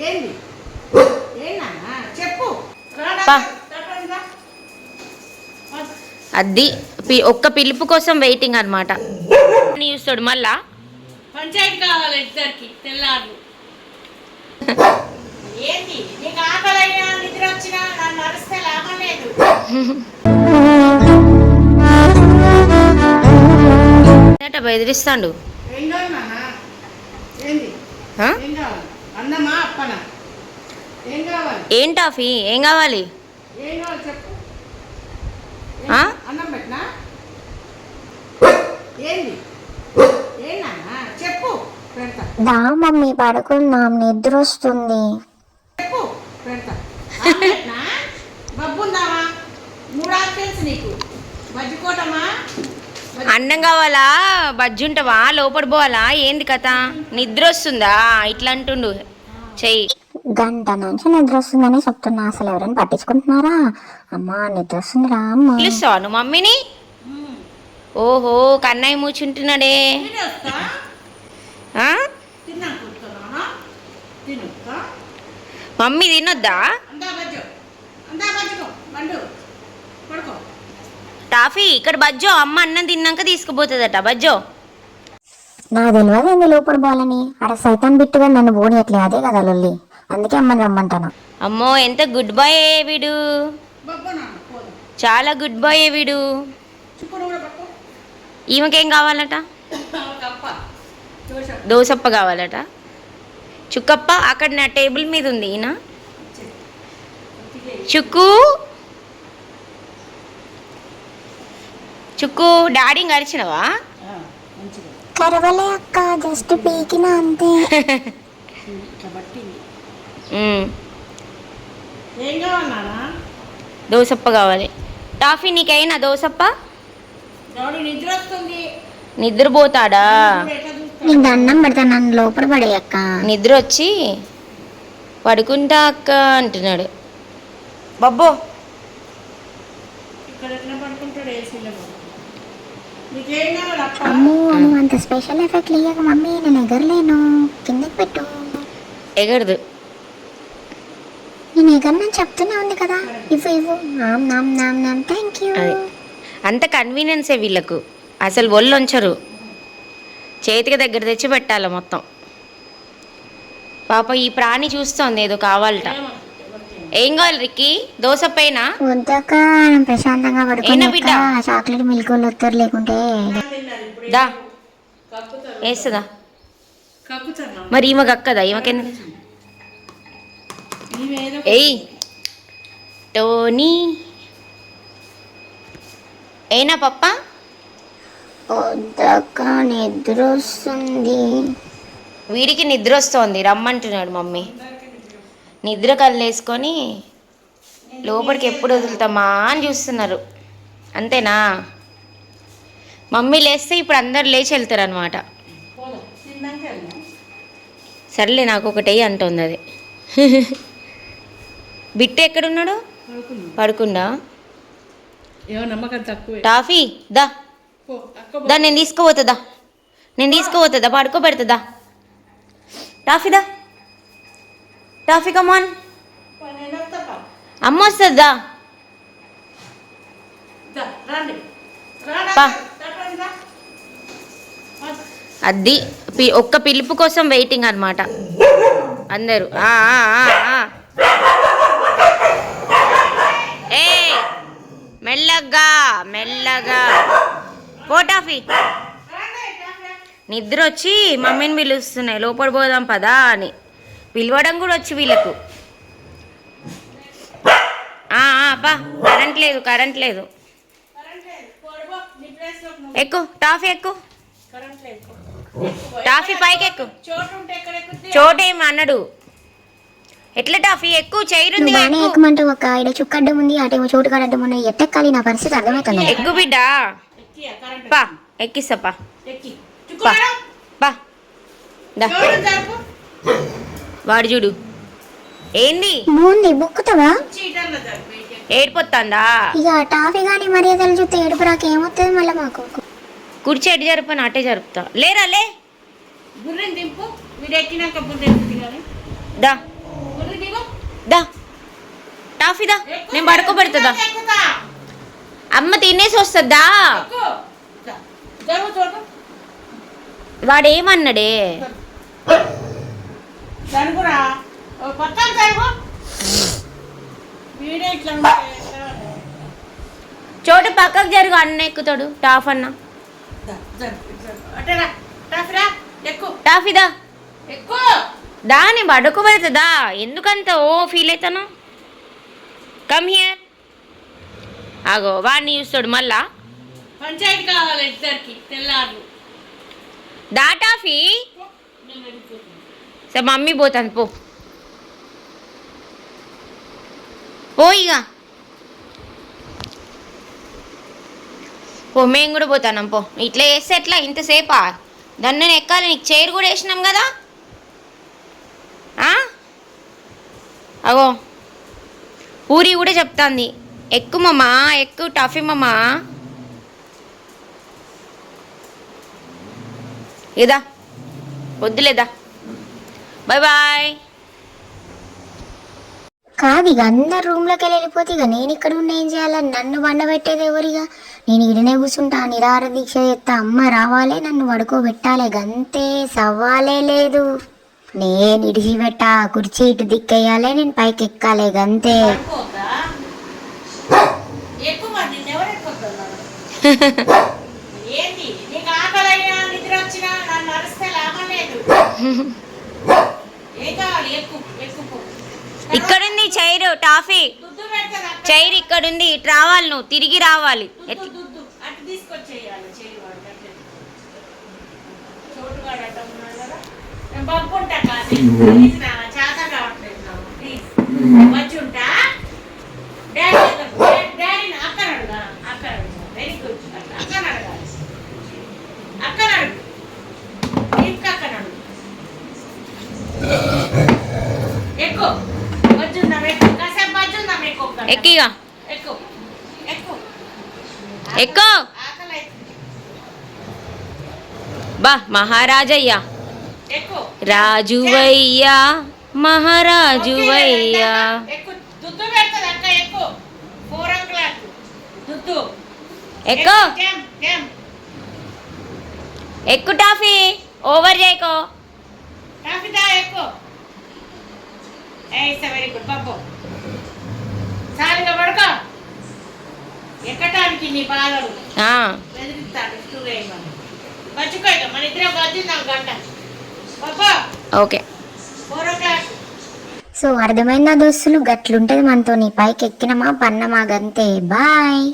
ఏంది? చెప్పు. పా. అది పి- ఒక్క పిలుపు కోసం వెయిటింగ్ అనమాట చూస్తాడు మళ్ళా. పంచాయతీ కావాలి ఇద్దరికి తెల్లారు. ఏంది? నీకు ఆకలైనా నిద్ర వచ్చినా నన్ను అరిస్తే లాభం లేదు. బెదిరిస్తాడు ఏం కావాలి నాన్న ఏంది ఆ? ఏం కావాలి అన్నమా అప్పనా? ఏం కావాలి? ఏం టాఫీ? ఏం కావాలి? ఏం కావాలి చెప్పు. ఆ? అన్నం పెట్టినా? ఏంది? ఏంటన్నా చెప్పు. పెడతా. దా మమ్మీ పడుకుందాం నిద్ర వస్తుంది చెప్పు. పెడతా. అన్నం పెట్టినా? బబ్బుందామా? మూడు ఆప్షన్స్ నీకు. మజ్జికోటమా అన్నం కావాలా? బజ్జుంటావా లోపల పోవాలా? ఏంది కథ? నిద్ర వస్తుందా ఇట్లా అంటుండు. చెయ్యి. గంట నుంచి నిద్ర వస్తుందని చెప్తున్నా. అసలు ఎవరైనా పట్టించుకుంటున్నారా? అమ్మా నిద్ర వస్తుంది రా అమ్మా. పిలుస్తావా నువ్వు మమ్మీని? ఓహో కన్నయ్య మూచుంటున్నాడే ఆ? మమ్మీ తినొద్దా? టాఫీ ఇక్కడ బజ్జో అమ్మ అన్నం తిన్నాక తీసుకుపోతుందట. బజ్జో. నా తెలియదు లోపల పోవాలని? అక్కడ సైతాన్ బిట్టుగా నన్ను పోనీయట్లే అదే కదా లొల్లి. అందుకే అమ్మని రమ్మంటాను. అమ్మో ఎంత గుడ్ బాయ్ వీడు? చాలా గుడ్ బాయ్ వీడు. ఈమెకేం కావాలట? దోసప్ప కావాలట. చుక్కప్ప అక్కడ నా టేబుల్ మీద ఉంది ఈయన. చుక్కు? చుక్కు డాడీ గడిచినవా కరవలే అక్క జస్ట్ పీకిన అంతే దోసప్ప కావాలి. టాఫీ నీకైనా దోసప్ప? నిద్రపోతాడా? నీకు దండం పెడతా నన్ను లోపల పడే అక్క. నిద్ర వచ్చి పడుకుంటా అక్క అంటున్నాడు. బబ్బో. ఇక్కడ ఎట్లా పడుకుంటాడు? ఏసీలో అమ్మో నువ్వు అంత స్పెషల్ ఎఫెక్ట్ ఇయ్యక మమ్మీ. నేను ఎగరలేను. కిందకి పెట్టు. ఎగరదు. నేను ఎగరనని చెప్తూనే ఉంది కదా. ఇవ్వు ఇవ్వు. నామ్ నామ్ నామ్ నామ్. థ్యాంక్ యూ అంత కన్వీనియన్సే వీళ్ళకు. అసలు ఒళ్ళు ఉంచరు చేతికి దగ్గర తెచ్చి పెట్టాలి మొత్తం. పాప ఈ ప్రాణి చూస్తోంది ఏదో కావాలట. ఏం కావాలి రిక్కి? దోశ పైన? వద్దక్క నేను ప్రశాంతంగా ఏనా బిడ్డ? పడుకుని చాక్లెట్ మిల్క్ వస్తారు లేకుంటే దా. వేస్తుందా. మరి ఈమె అక్కదా? ఈమెకెందుకు నీవేదో ఏయ్. టోనీ. ఏనా పప్ప? వద్దక్క నిద్ర వస్తుంది. వీడికి నిద్ర వస్తోంది రమ్మంటున్నాడు మమ్మీ. నిద్ర కళ్ళేసుకొని లోపలికి ఎప్పుడు వదులుతామా అని చూస్తున్నారు. అంతేనా? మమ్మీ లేస్తే ఇప్పుడు అందరు లేచి వెళ్తారు అనమాట సర్లే నాకు ఒకటే అంటుంది అది. బిట్టు ఎక్కడున్నాడు? పడుకుండా టాఫీ దా. దా నేను తీసుకుపోతుందా నేను తీసుకుపోతుందా పడుకోబెడుతుందా టాఫీ దా. టాఫీ కమాన్ నేను వస్తా పా. అమ్మ వస్తుందా. అది ఒక్క పిలుపు కోసం వెయిటింగ్ అనమాట అందరూ. ఏ మెల్లగా మెల్లగా. పోటాఫీ నిద్ర వచ్చి మమ్మీని పిలుస్తున్నాయి. లోపల పోదాం పదా అని. పిలవడం కూడా వచ్చి వీళ్ళకు. ఆ, ఆ, పా కరెంట్ లేదు కరెంట్ లేదు. ఎక్కు టాఫీ ఎక్కు. టాఫీ పైకి ఎక్కు చోటు ఉంటే ఎక్కడ ఎక్కుద్ది? చోటేం అన్నాడు? ఎట్లా టాఫీ? ఎక్కువ చైరుంది బాగానే ఎక్కమంటావు అక్క ఇక్కడ చుక్కడ్డం ఉంది అటేమో చోటు కడడం ఉన్నాయి. ఎట్టెక్కాలి నా పరిస్థితి అర్థమవుతుంది? ఎక్కు బిడ్డ. పా ఎక్కిస్తా పా ఎక్కి. పా దా. వాడు చూడు. ఏంది? మూంది బుక్కుతావా. ఏడిపోతాందా ఇక టాఫీ కానీ మర్యాదలు చూస్తే ఏడుపు రాక ఏమవుతుంది మళ్ళీ మాకు? కుర్చీ ఎటు జరుపుని అటే జరుపుతా. లేరా లే. బుర్రెని దింపు వీడు ఎక్కినాక బుర్రె ఎక్కుద్ది కానీ. దా. టాఫీదా నేను పడుకోబెడుతుందా అమ్మ తినేసి వస్తుందా ఎక్కు ఓ పక్కన జరుగు వీడే ఇట్లా? చోటు పక్కకు జరుగు అన్న ఎక్కుతాడు టాఫ్ అన్న. దా, జరుగు, జరుగు. అటేరా టాఫీరా ఎక్కు. టాఫీదా ఎక్కు. దా నేను పడుకోబెడుతుందా ఎందుకంత ఓ ఫీల్ అవుతాను కమ్ హియర్. ఆగో వాడిని చూస్తాడు మళ్ళా. పంచాయతీ కావాలి ఇద్దరికి తెల్లారు దా టాఫీ. నేను వెళ్ళిపోతున్నా. సరే మమ్మీ పోతాను పో. పో ఇక పో మేము కూడా పోతాను పో. ఇట్లా వేస్తే ఎట్లా? ఇంతసేపా దాన్ని నేను ఎక్కాలి నీకు చైర్ కూడా వేసినాం కదా? ఆ? అగో. పూరి కూడా చెప్తాంది. ఎక్కు మమ్మా ఎక్కు టఫీ మమ్మా ఇదా. వద్దులేదా? బాయ్ బాయ్ కాదు ఇక అందరు రూమ్లోకి వెళ్ళి వెళ్ళిపోతే ఇక నేను ఇక్కడ ఉన్న ఏం చేయాలని నన్ను వండబెట్టేది ఎవరిగా? నేను ఇడనే కూర్చుంటా నిరాహార దీక్ష చేస్తా అమ్మ రావాలే నన్ను పడుకోబెట్టాలి గంతే సవ్వాలే లేదు. నేను ఇడిచి పెట్టా కుర్చీ ఇటు దిక్కేయాలి నేను పైకి ఎక్కాలి గంతే ఏంది నీకు ఆకలి అయినా నిద్ర వచ్చినా నన్ను అరిస్తే లాభం లేదు ఏం కావాలి ఎక్కువ ఎక్కువ ఇక్కడుంది చైర్ టాఫీ. చైర్ ఇక్కడుంది. ఇటు రావాలి నువ్వు తిరిగి రావాలి. దుద్దు ఎట్ల- దుద్దు అటు తీసుకొచ్చేయాలి చేయి వాడికి అట్లే. చోటుగాడు అట్ట ఉన్నాడు కదా నేను పంపుంటా కాదు ప్లీజ్ నా చేత కావట్లేదు నాకు ప్లీజ్ వచ్చి ఉంటా డాడీ దగ్గర- డా- డాడీని అక్కడ అడుగా అక్కడ అడుగు వెరీ గుడ్ అక్కడ అడగాలి అక్కడ అడుగు ఇంకా అక్కడ అడుగు ఎక్కువ వచ్చుందాం ఎక్కువ కాసేపు వచ్చుందాం ఎక్కువ ఎక్కిగా ఎక్కువ ఎక్కువ ఎక్కువ. బా మహారాజయ్యా. రాజువయ్యా మహారాజువయ్యా. ఎక్కువ ఎక్కువ టాఫీ ఓవర్ చేయకో. ఎక్కువ ఏ వెరీ గుడ్ బాబు సారిగా పడుకో. ఎక్కటానికి నీ బాధలు? ఆ, బెదిరిస్తాడు స్టూల్ వేయమని మర్చిపో ఇక మన ఇద్దరం బతిందాం గంట బాబు ఓకే. సో అర్థమైందా దోస్తులు? గట్లుంటది మనతోని పైకి ఎక్కినమా పన్నమా గంతే. బాయ్.